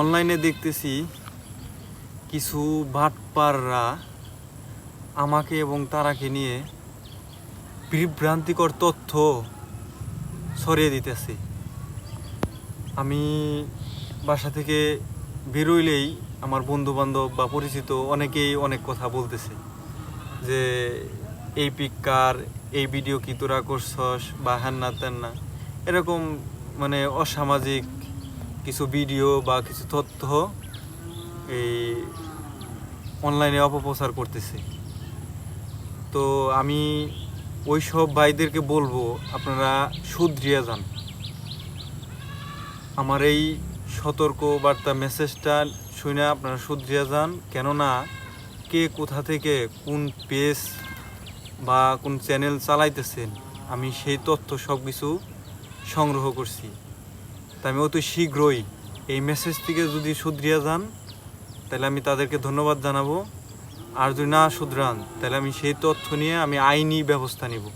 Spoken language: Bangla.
অনলাইনে দেখতেছি কিছু বাটপাররা আমাকে এবং তারাকে নিয়ে বিভ্রান্তিকর তথ্য ছড়িয়ে দিতেছে। আমি বাসা থেকে বেরোইলেই আমার বন্ধু বান্ধব বা পরিচিত অনেকেই অনেক কথা বলতেছে যে, এই পিককার, এই ভিডিও কি তোরা করছস? বা হ্যান না তেন না এরকম মানে অসামাজিক কিছু ভিডিও বা কিছু তথ্য এই অনলাইনে অপপ্রচার করতেছে। তো আমি ওই সব ভাইদেরকে বলব, আপনারা শুধরিয়ে যান। আমার এই সতর্ক বার্তা মেসেজটা শুনে আপনারা শুধরিয়ে যান। কেননা, কে কোথা থেকে কোন পেজ বা কোন চ্যানেল চালাইতেছেন, আমি সেই তথ্য সব কিছু সংগ্রহ করছি। তাই আমি অতি শীঘ্রই এই মেসেজ থেকে যদি শুধরিয়া যান, তাহলে আমি তাদেরকে ধন্যবাদ জানাব। আর যদি না শুধরান তাহলে আমি সেই তথ্য নিয়ে আমি আইনি ব্যবস্থা নিব।